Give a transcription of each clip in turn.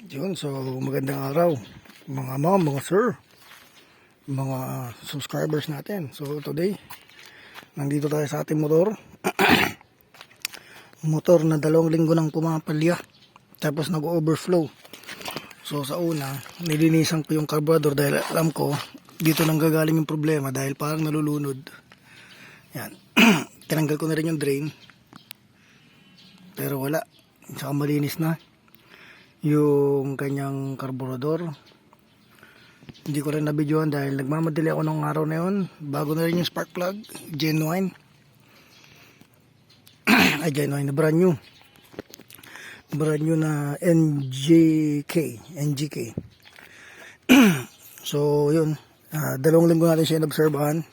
Yun, so magandang araw mga ma'am, mga sir, mga subscribers natin. So today, nandito tayo sa ating motor. motor na dalawang linggo nang pumapalya. Tapos nag-overflow. So sa una, nilinisan ko yung carburetor dahil alam ko dito nang gagaling yung problema dahil parang nalulunod. Yan. Tinanggal ko na rin yung drain. Pero wala. Saka malinis na yung kanyang carburetor. Hindi ko rin nabidyohan dahil nagmamadali ako nung araw na yun. Bago na rin yung spark plug, genuine. Ay, genuine na brand new. Brand new na NGK. NGK. so, yun. Ah, dalawang linggo natin siya inobserbahan.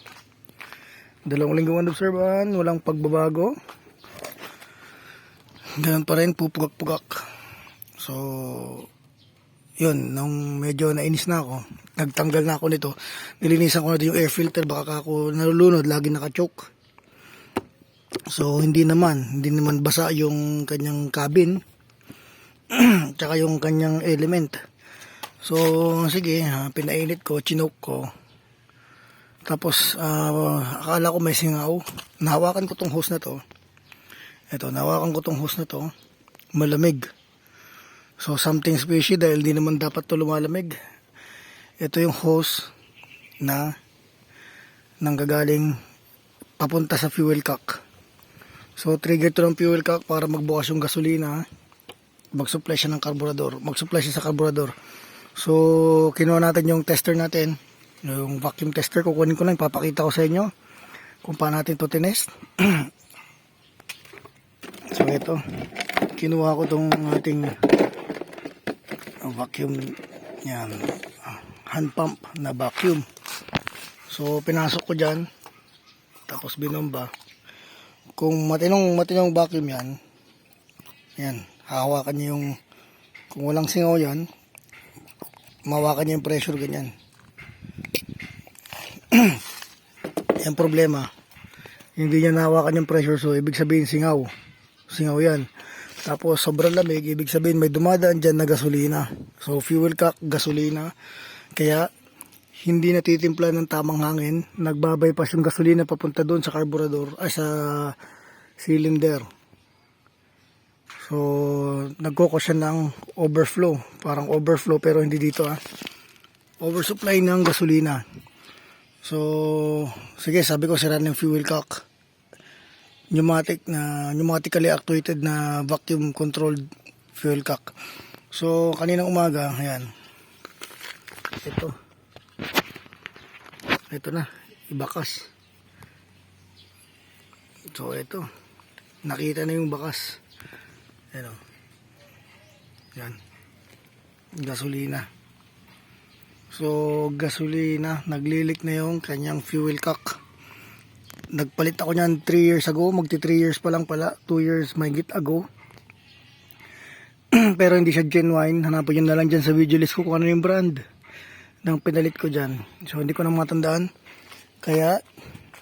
Dalawang linggo inobserbahan. Walang pagbabago. Ganun pa rin, pupugak-pugak. So, yun, nung medyo nainis na ako, nagtanggal na ako nito, nilinisan ko na yung air filter, baka ako nalulunod, lagi nakachoke. So, hindi naman, hindi naman basa yung kanyang cabin, tsaka yung kanyang element. So, sige, ha, pinainit ko, chinoke ko. Tapos, ah, akala ko may singaw. Nahawakan ko tong hose na to. Ito, nahawakan ko tong hose na to. Malamig. So something fishy dahil di naman dapat to lumalamig. Ito yung hose na nanggagaling papunta sa fuel cock. So trigger to ng fuel cock para magbukas yung gasolina. Mag-supply siya ng carburetor. Mag-supply siya sa carburetor. So kinuha natin yung tester natin. Yung vacuum tester. Kukunin ko lang. Papakita ko sa inyo kung paano natin to tinest. so ito. Kinuha ko tong ating vacuum yan ah, hand pump na vacuum. So pinasok ko dyan tapos binomba kung matinong matinong vacuum yan yan hawakan niyo yung kung walang singaw yan mawakan niyo yung pressure ganyan. Yan problema. Hindi niya nahawakan yung pressure so ibig sabihin singaw. Singaw yan tapos sobrang lamig, ibig sabihin may dumadaan dyan na gasolina. So fuel cock, gasolina. Kaya hindi natitimpla ng tamang hangin, nagbabypass yung gasolina papunta doon sa carburetor, ay sa cylinder. So nagkoko siya ng overflow, parang overflow pero hindi dito ah. Oversupply ng gasolina. So sige, sabi ko sira ng fuel cock pneumatic na pneumatically actuated na vacuum controlled fuel cock. So kaninang umaga, ayan. Ito. Ito na, ibakas. So ito. Nakita na yung bakas. Ayan o. Gasolina. So gasolina, naglilik na yung kanyang fuel cock nagpalit ako niyan 3 years ago magti 3 years pa lang pala 2 years may git ago. Pero hindi siya genuine hanapin nyo na lang dyan sa video list ko kung ano yung brand ng pinalit ko dyan. So hindi ko na matandaan. Kaya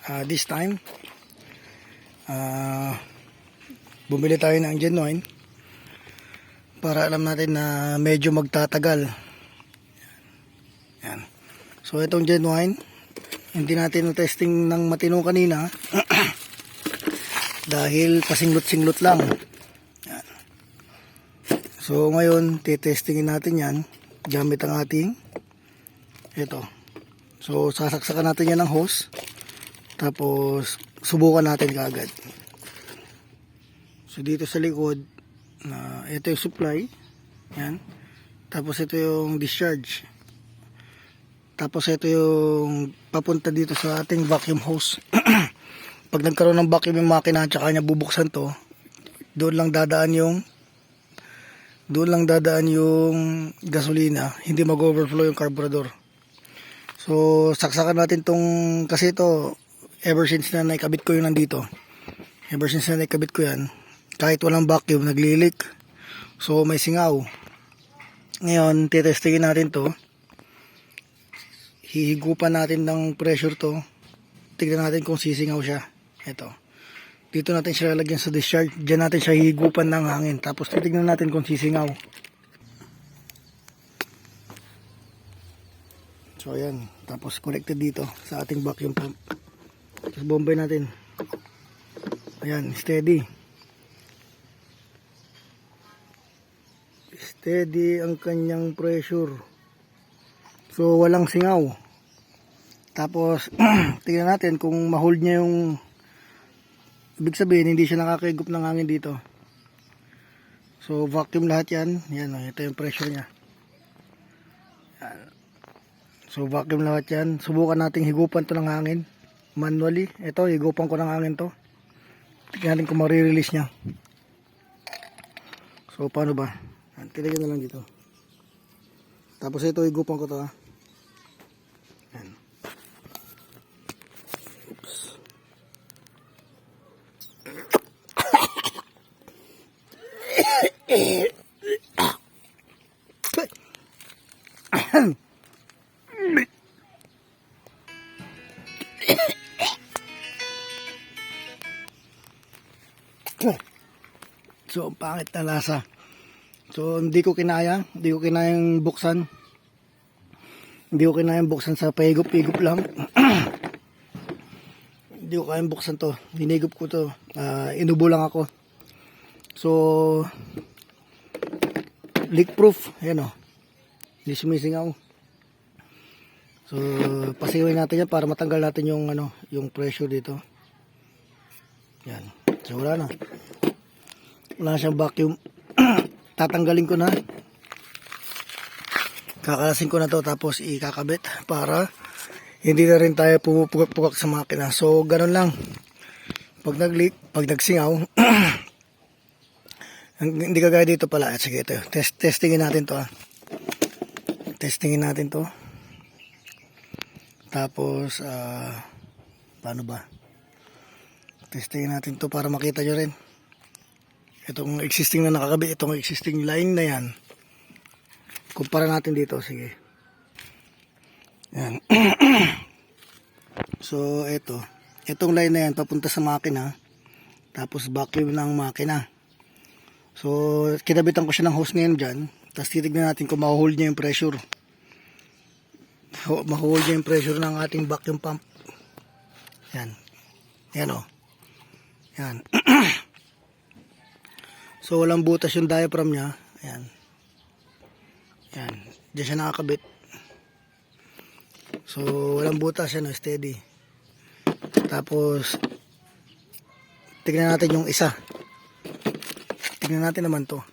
uh, this time uh, bumili tayo ng genuine para alam natin na medyo magtatagal. Yan. So itong genuine hindi natin testing ng matino kanina dahil pasinglot-singlot lang. So ngayon, titestingin natin yan gamit ang ating ito. So sasaksakan natin yan ng hose tapos subukan natin kagad. So dito sa likod, na ito yung supply. Yan. Tapos ito yung discharge. Tapos ito yung papunta dito sa ating vacuum hose. Pag nagkaroon ng vacuum yung makina at saka niya bubuksan to, doon lang dadaan yung doon lang dadaan yung gasolina, hindi mag-overflow yung carburetor. So, saksakan natin tong kasi ito ever since na naikabit ko yung nandito. Ever since na naikabit ko yan, kahit walang vacuum, naglilik. So, may singaw. Ngayon, titestingin natin to hihigupan natin ng pressure to. Tignan natin kung sisingaw siya. Ito dito natin siya lalagyan sa discharge. Dyan natin siya hihigupan ng hangin. Tapos titignan natin kung sisingaw. So ayan. Tapos connected dito sa ating vacuum pump. Tapos bombay natin. Ayan steady. Steady ang kanyang pressure. So walang singaw. Tapos tingnan natin kung ma-hold niya yung ibig sabihin hindi siya nakakaigop ng hangin dito. So vacuum lahat yan. Yan, oh, ito yung pressure niya. So vacuum lahat yan. Subukan nating higupan to ng hangin. Manually. Ito, higupan ko ng hangin to. Tignan natin kung marirelease niya. So paano ba? Yan, Tilagyan na lang dito. Tapos ito, higupan ko to ha. Yan. So, ang pangit na lasa. So, hindi ko kinaya. Hindi ko kinayang buksan. Hindi ko kinayang buksan sa pahigop-higop lang. hindi ko kayang buksan to. Hinigop ko to. Ah, inubo lang ako. So, leak proof. Ayan o. Hindi sumisingaw. So, pasigawin natin yan para matanggal natin yung ano, yung pressure dito. Yan. So, wala na. Wala siyang vacuum. Tatanggalin ko na. Kakalasin ko na to tapos ikakabit para hindi na rin tayo pumupugak-pugak sa makina. So, ganun lang. Pag nag-leak, pag nagsingaw, hindi kagaya dito pala. Sige, ito. Test, testingin natin to. Ah. Testingin natin to. Tapos, ah, paano ba? Testingin natin to para makita nyo rin. Itong existing na nakakabit, itong existing line na yan. Kumpara natin dito, sige. Yan. so, ito. Itong line na yan, papunta sa makina. Tapos vacuum ng makina. So, kinabitan ko siya ng hose ngayon dyan. Tapos titignan natin kung ma-hold niya yung pressure. Ho- Ma-hold niya yung pressure ng ating vacuum pump. Yan. Yan o. Yan. So walang butas yung diaphragm niya. Ayan. Ayan. Diyan siya nakakabit. So walang butas yan, oh, steady. Tapos tignan natin yung isa. Tignan natin naman to.